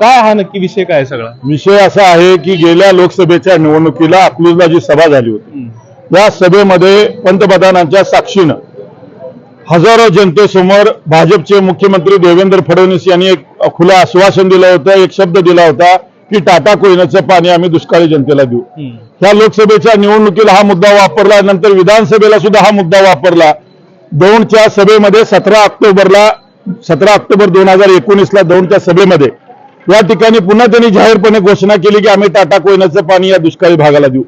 काय हा नक्की विषय काय सगळा? विषय असा आहे की गेल्या लोकसभेच्या निवडणुकीला अकलूजला जी सभा झाली होती. या सभेमध्ये पंतप्रधानांच्या साक्षीनं हजारो जनतेसमोर भाजपचे मुख्यमंत्री देवेंद्र फडणवीस यांनी एक खुलं आश्वासन दिलं होतं एक शब्द दिला होता की टाटा कोयनाचं पाणी आम्ही दुष्काळी जनतेला देऊ. ह्या लोकसभेच्या निवडणुकीला हा मुद्दा वापरला नंतर विधानसभेला सुद्धा हा मुद्दा वापरला. दौंडच्या सभेमध्ये सतरा ऑक्टोबरला सतरा ऑक्टोबर दोन हजार एकोणीसला दौंडच्या सभेमध्ये या ठिकाणी पुन्हा त्यांनी जाहीरपणे घोषणा केली की आम्ही टाटा कोयनाचं पाणी या दुष्काळी भागाला देऊ.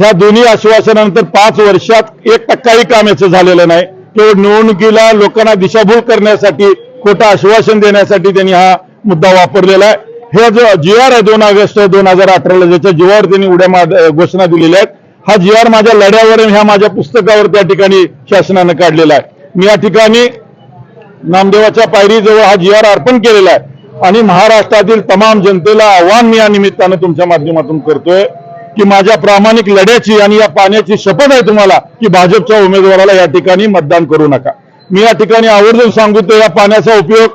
ह्या दोन्ही आश्वासनानंतर पाच वर्षात एक टक्काही काम याचं झालेलं नाही. केवळ निवडणुकीला लोकांना दिशाभूल करण्यासाठी खोटं आश्वासन देण्यासाठी त्यांनी हा मुद्दा वापरलेला आहे. हे जो जी आर आहे दोन ऑगस्ट दोन हजार अठराला ज्याच्या जीवावर त्यांनी उड्या घोषणा दिलेल्या आहेत हा जी आर माझ्या लढ्यावर ह्या माझ्या पुस्तकावर त्या ठिकाणी शासनानं काढलेला आहे. मी या ठिकाणी नामदेवाच्या पायरीजवळ हा जी आर अर्पण केलेला आहे. आणि महाराष्ट्रातील तमाम जनतेला आव्हान मी या निमित्तानं तुमच्या माध्यमातून करतोय की माझ्या प्रामाणिक लढ्याची आणि या पाण्याची शपथ आहे तुम्हाला की भाजपच्या उमेदवाराला या ठिकाणी मतदान करू नका. मी या ठिकाणी आवर्जून सांगतो या पाण्याचा उपयोग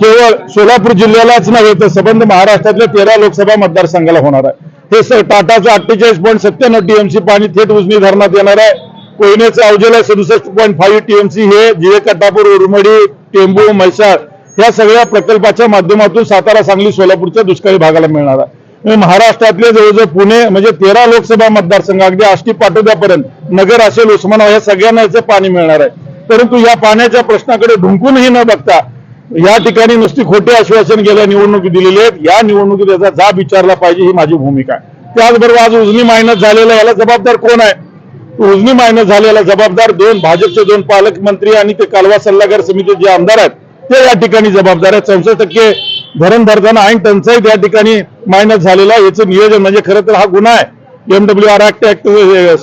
केवळ सोलापूर जिल्ह्यालाच नव्हे तर संबंध महाराष्ट्रातल्या तेरा लोकसभा मतदारसंघाला होणार आहे. हे स टाटाचं अठ्ठेचाळीस पॉईंट सत्त्याण्णव टीएमसी पाणी थेट उजनी धरणात येणार आहे. कोयनेचं अवजेला सदुसष्ट पॉईंट फाईव्ह टीएमसी हे जिवे कटापूर उरमडी टेंबू म्हैसाळ या सगळ्या प्रकल्पाच्या माध्यमातून सातारा सांगली सोलापूरच्या दुष्काळी भागाला मिळणार आहे. महाराष्ट्रातले जवळजवळ पुणे म्हणजे तेरा लोकसभा मतदारसंघ अगदी आष्टी पाटोद्यापर्यंत नगर असेल उस्मानाबाद या सगळ्यांना याचं पाणी मिळणार आहे. परंतु या पाण्याच्या प्रश्नाकडे ढुंकूनही न बघता या ठिकाणी नुसती खोटे आश्वासन गेल्या निवडणुकीत दिलेले आहेत. या निवडणुकीत याचा जाब विचारला पाहिजे ही माझी भूमिका आहे. त्याचबरोबर आज उजनी मायनस झालेला याला जबाबदार कोण आहे? उजनी मायनस झालेला जबाबदार दोन भाजपचे दोन पालकमंत्री आणि ते कालवा सल्लागार समितीचे जे आमदार आहेत ते या ठिकाणी जबाबदार आहेत. चौसष्ट टक्के धरण भरताना ऐन टंचाई त्या ठिकाणी मायनस झालेला आहे. याचं नियोजन म्हणजे खरं तर हा गुन्हा आहे. MW R act act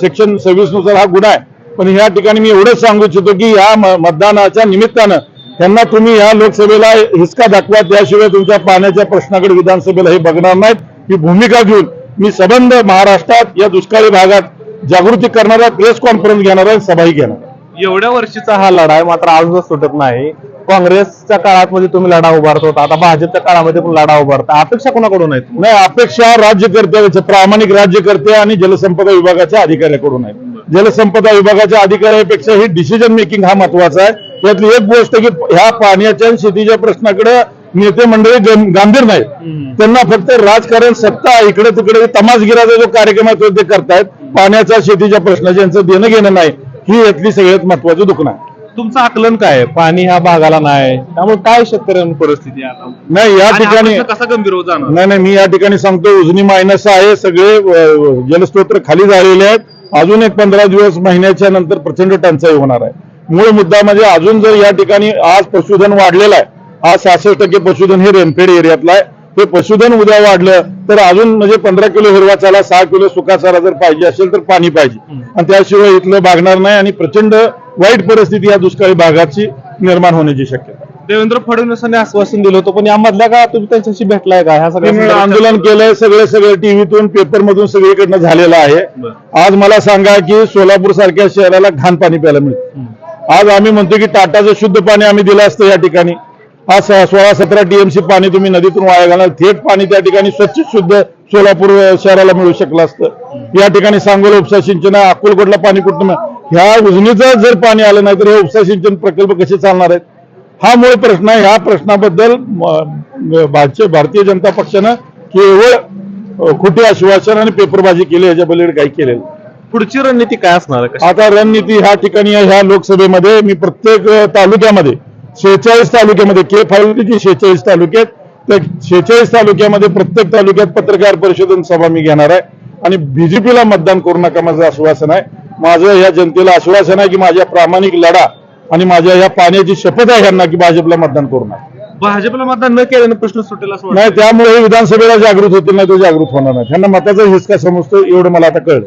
section सव्वीसनुसार हा गुन्हा आहे. पण या ठिकाणी मी एवढंच सांगू इच्छितो की या मतदानाच्या निमित्तानं त्यांना तुम्ही या लोकसभेला हिसका दाखवा. त्याशिवाय तुमच्या पाण्याच्या प्रश्नाकडे विधानसभेला हे बघणार नाहीत. ही भूमिका घेऊन मी सबंध महाराष्ट्रात या दुष्काळी भागात जागृती करणारा प्रेस कॉन्फरन्स घेणार आहे सभाही घेणार एवढ्या वर्षीचा हा लढा आहे मात्र अजून सुटत नाही. काँग्रेसच्या काळात मध्ये तुम्ही लढा उभारत होता आता भाजपच्या काळामध्ये पण लढा उभारता. अपेक्षा कोणाकडून आहेत नाही अपेक्षा राज्यकर्त्याचे प्रामाणिक राज्यकर्ते आणि जलसंपदा विभागाच्या अधिकाऱ्याकडून आहेत. जलसंपदा विभागाच्या अधिकाऱ्यापेक्षा ही डिसिजन मेकिंग हा महत्त्वाचा आहे. त्यातली एक गोष्ट की ह्या पाण्याच्या शेतीच्या प्रश्नाकडे नेते मंडळी गांभीर नाहीत. त्यांना फक्त राजकारण सत्ता इकडे तिकडे तमासगिराचा जो कार्यक्रम आहे तो ते करतायत. पाण्याचा शेतीच्या प्रश्नाचे यांचं देणं घेणं नाही. ही यातली सगळ्यात महत्वाचं दुखणं आहे. तुमचं आकलन काय आहे? पाणी ह्या भागाला नाही. त्यामुळे काय शेतकऱ्यांची परिस्थिती आहे आता? नाही या आणि हा ठिकाणी प्रश्न कसा गंभीर होत जाणार? नाही नाही मी या ठिकाणी सांगतो उजनी मायनस आहे सगळे अ, जलस्रोत खाली झालेले आहेत. अजून एक पंधरा दिवस महिन्याच्या नंतर प्रचंड टंचाई होणार आहे. मूळ मुद्दा म्हणजे अजून जर या ठिकाणी आज पशुधन वाढलेलं आहे आज सहासष्ट टक्के पशुधन हे रेनफेड एरियातलं आहे. हे पशुधन उद्या वाढलं तर अजून म्हणजे पंधरा किलो हिरवा चाला सहा किलो सुका चारा जर पाहिजे असेल तर पाणी पाहिजे. आणि त्याशिवाय इथलं भागणार नाही आणि प्रचंड वाईट परिस्थिती या दुष्काळी भागाची निर्माण होण्याची शक्यता. देवेंद्र फडणवीसांनी आश्वासन दिलं होतं पण या मधल्या काळात तुम्ही त्यांच्याशी भेटलाय का? ह्या सगळ्या आंदोलन केलंय सगळे सगळे टीव्हीतून पेपर मधून सगळीकडनं झालेलं आहे. आज मला सांगा की सोलापूर सारख्या शहराला घाण पाणी प्यायला मिळतं. आज आम्ही म्हणतो की टाटाचं शुद्ध पाणी आम्ही दिलं असतं या ठिकाणी. आज स- सोळा सतरा टीएमसी पाणी तुम्ही नदीतून वाया घालणार. थेट पाणी त्या ठिकाणी स्वच्छ शुद्ध सोलापूर शहराला मिळू शकलं असतं. या ठिकाणी सांगोला उपसा सिंचन आहे, अक्कलकोटला पाणी कुठं मिळ- ह्या उजनीचं जर पाणी आलं नाही तर हे उपसा सिंचन प्रकल्प कसे चालणार आहेत? हा मूळ प्रश्न आहे. ह्या प्रश्नाबद्दल भारतीय जनता पक्षानं केवळ खोटी आश्वासन आणि पेपरबाजी केली याच्या पलीकडे काही केलेलं. पुढची रणनीती काय असणार आता रणनीती ह्या ठिकाणी ह्या लोकसभेमध्ये मी प्रत्येक तालुक्यामध्ये शेहेचाळीस तालुक्यामध्ये के फाईव्ह शेहेचाळीस तालुक्यात? तर शेहेचाळीस तालुक्यामध्ये प्रत्येक तालुक्यात पत्रकार परिषद आणि सभा मी घेणार आहे. आणि बीजेपीला मतदान करू नका माझं आश्वासन आहे. माझं या जनतेला आश्वासन आहे की माझ्या प्रामाणिक लढा आणि माझ्या या पाण्याची शपथ आहे यांना की भाजपला मतदान करू नका. भाजपला मतदान न केल्यानं प्रश्न सुटेल नाही त्यामुळे विधानसभेला जागृत होतील नाही तो जागृत होणार नाही. त्यांना मताचा हिसका समजतो एवढं मला आता कळलं.